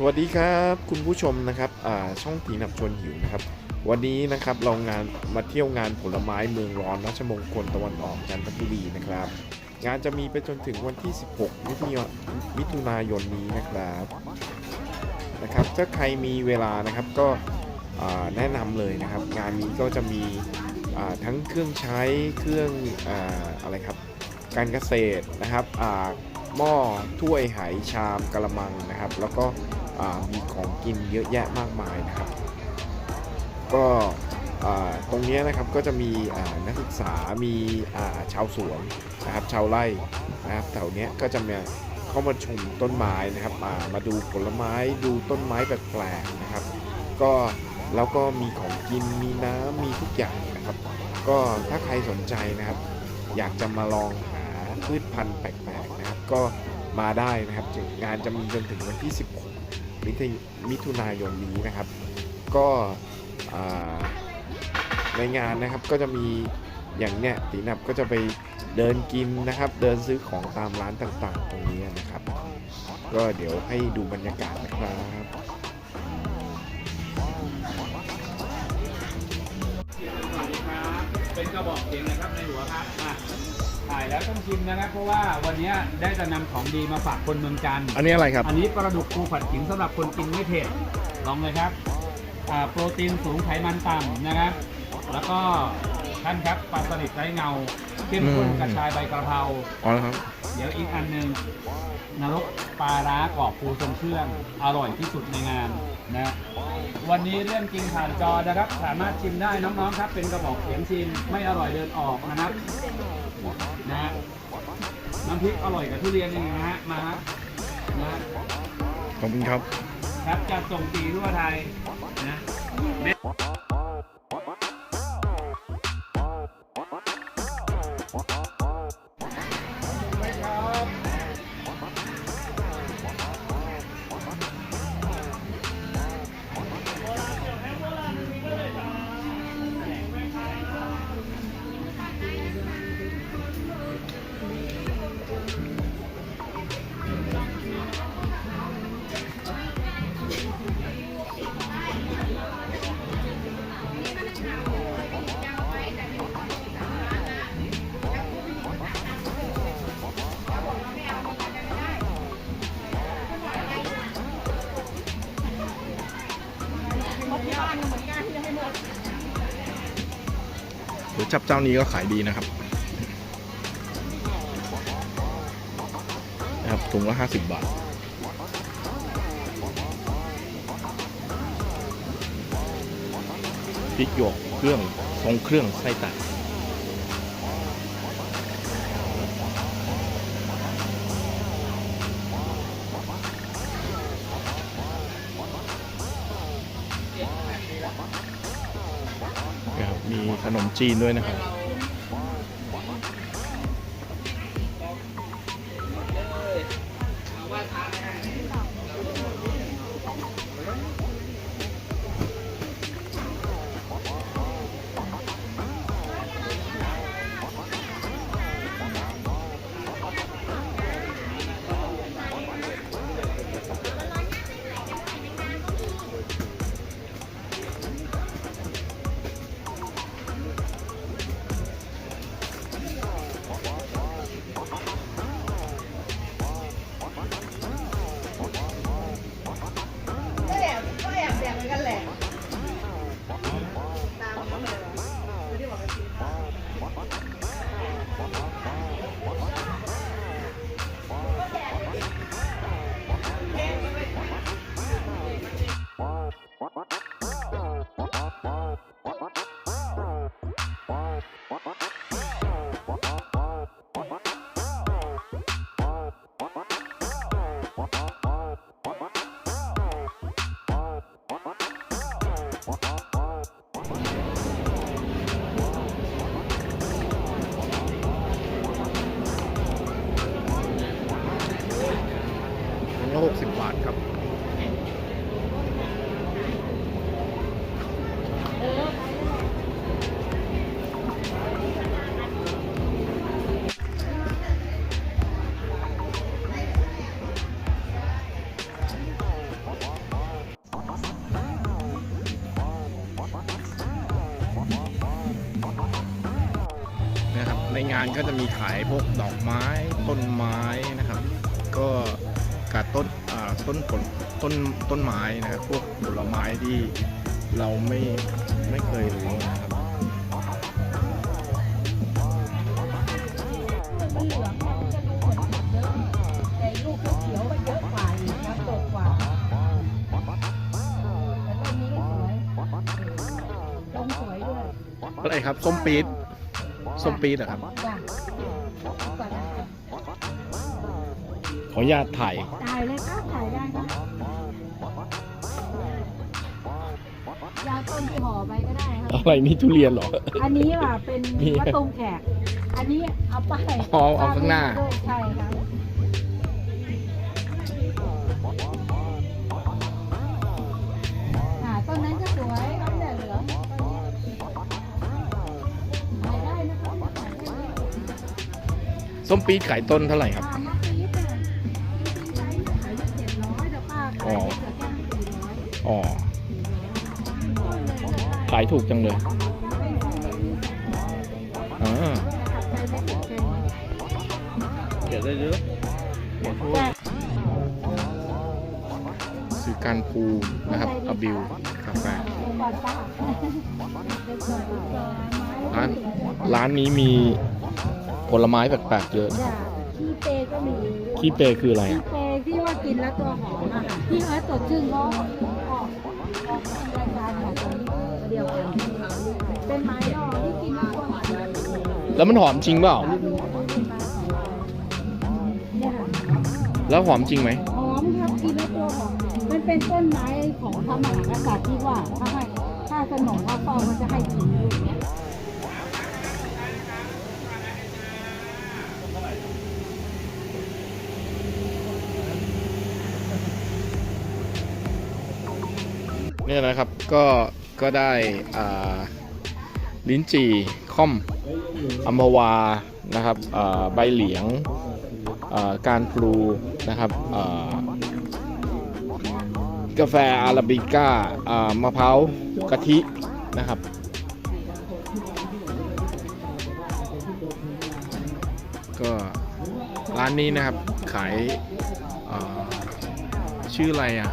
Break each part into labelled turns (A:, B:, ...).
A: สวัสดีครับคุณผู้ชมนะครับช่องตีหนับชวนหิวนะครับ วันนี้นะครับเรางานมาเที่ยวงานผลไม้เมืองร้อนรัชมงคลตะวันออกจันทบุรีนะครับ งานจะมีไปจนถึงวันที่ 16มิถุนายนมิถุนายนนี้นะครับนะครับ ถ้าใครมีเวลานะครับก็แนะนำเลยนะครับ งานนี้ก็จะมีทั้งเครื่องใช้เครื่องออะไรครับ การเกษตรนะครับหม้อถ้วยไหชามกระมังนะครับ แล้วก็ มีของกินเยอะแยะมากมายนะครับ ก็ตรงนี้นะครับก็จะมีนักศึกษา มีชาวสวนนะครับ ชาวไร่นะครับแถวเนี้ยก็จะมาเข้ามาชมต้นไม้นะครับมาดูผลไม้ดูต้นไม้แปลกๆนะครับ ก็แล้วก็มีของกินมีน้ำมีทุกอย่างนะครับ ก็ถ้าใครสนใจนะครับ อยากจะมาลองหาพืชพันธุ์แปลกๆนะครับ ก็มาได้นะครับงงานจะมีจนถึงวันที่ 16 มิถุมิถุนายนนี้นะครับ ก็ในงานนะครับก็จะมีอย่างเนี้ยตีนับก็จะไปเดินกินนะครับ เดินซื้อของตามร้านต่างๆ ตรงนี้นะครับ ก็เดี๋ยวให้ดูบรรยากาศนะครับ
B: เป็นกระบอกเสียงนะครับในหัวครับอะ ถ่ายแล้วต้องชิมนะครับ เพราะว่าวันนี้ได้จะนำของดีมาฝากคนเมืองจันทร์
A: อันนี้อะไรครับ
B: อันนี้ปลาดุกฟูผัดขิงสำหรับคนกินไม่เผ็ดลองเลยครับอ่าโปรตีนสูงไขมันต่ำนะครับ แล้วก็ท่านครับปลาสลิดไร้เงา เข้มข้น
A: อืม
B: กระชายใบกระเพรา
A: อ๋อแล้วครับ
B: เดี๋ยวอีกอันหนึ่งนรกปลาร้ากรอบปูทรงเครื่อง อร่อยที่สุดในงานนะ วันนี้เรื่องจริงผ่านจอนะครับ สามารถชิมได้น้องๆครับ เป็นกระบอกเสียงชิมไม่อร่อยเดินออกนะครับนะฮะน้ำพริกอร่อยกับทุเรียนยังไงนะฮะมาครับนะ
A: ขอบคุณครับ
B: ครับจัดส่งฟรีทั่วไทยนะ
A: จับเจ้านี้ก็ขายดีนะครับนะครับถุงละ50บาทพริกหยวกเครื่องทรงเครื่องไส้ตัด ขนมจีนด้วยนะครับ
C: หกสิบ
A: บาทครับ
D: งานก็จะมีขายพวกดอกไม้ต้นไม้นะครับ ก็กับต้นอ่าต้นผลต้นต้นไม้นะครับพวกผลไม้ที่เราไม่ไม่เคยรู้นะครับ
C: มันเหลืองมันจะดูเหมือนผักเยอะแต่ลูกเขียวๆมันเยอะกว่าอีกนะโตกว่าแต่ต้นนี้ก็สวยต้นสวยด้วย
D: อะไรครับส้มปี๊ด ส้มปี๊ดเหรอครับ
C: จ้ะก่อนนะ
D: ขออนุญาตถ่าย
C: ถ่ายเลยครับถ่ายได้ครับยาวต้นที่ห่อไปก็ได้ครับ
D: อะไรนี่ทุเรียนเหรอ
C: อันนี้ว่ะเป็น
D: นี่
C: มะตูมแขก อันนี้เอาไป
D: อ๋อเอาข้างหน้า
C: ใช่ครับ ส้
D: มปี๊ดขายต้นเท่าไหร่ครับ
C: อ่ามะปี๊ดอะจริงๆขายขายได้เจ็ดร้อยแต่ป้าขายได้เหลือแค่สี่ร้อย
D: อ๋อ ขายถูกจังเลย
C: อ่าเดี๋
D: ยวได้เยอะซื้อการพูนะครับอบิวกาแฟ
C: ก่อนป้าเดี๋ยวก่อนก่อนไม้
D: ร้านร้านนี้มีผลไม้แปลกๆเยอะ
C: จ้ะขี้เปก็มี
D: ขี้เปคืออะไร
C: ขี้
D: อะ
C: เปที่ว่ากินแล้วตัวหอมอะค่ะที่เอิร์ธสดชื่นเขาออกออกรายการของตัวนี้เดียวกันเป็นไม้ดอกที่กินแล้วตัวหอม
D: แล้วมันหอมจริงเปล่า
C: เนี่ยค่ะ
D: แล้วหอมจริงไหม
C: หอมครับกินแล้วตัวหอมมันเป็นต้นไม้ของพระมหากษัตริย์ที่ว่าถ้าให้ถ้าสนองพระเฝ้ามันจะให้กินลูกเนี้ย
D: เนี่ยนะครับก็ก็ได้ลิ้นจี่ค่อมอัมพวานะครับใบเหลียงการพลูนะครับกาแฟอาราบิก้ามะพร้าวกะทินะครับก็ร้านนี้นะครับขายชื่ออะไรอะ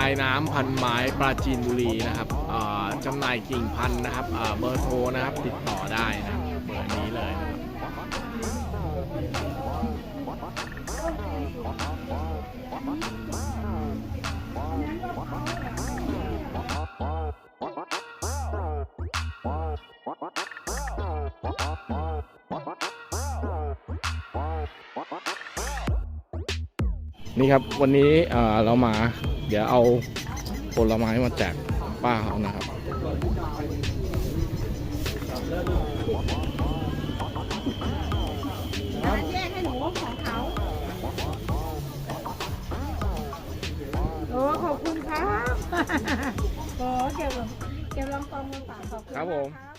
D: ายน้ำพันไม้ปราจีนบุรีนะครับจำหน่ายกิ่งพันนะครับเบอร์โทรนะครับติดต่อได้นะครับเบอร์นี้เลยนะครับนี่ครับวันนี้เรามา เดี๋ยวเอาผลไม้มาแจกป้าเขานะครับ
C: ร้านแยกให้หนูของเขาโอ้ขอบคุณครับโอ้เก็บเก็บรองกองมาฝากขอบคุณ
D: ครับผมา
C: ก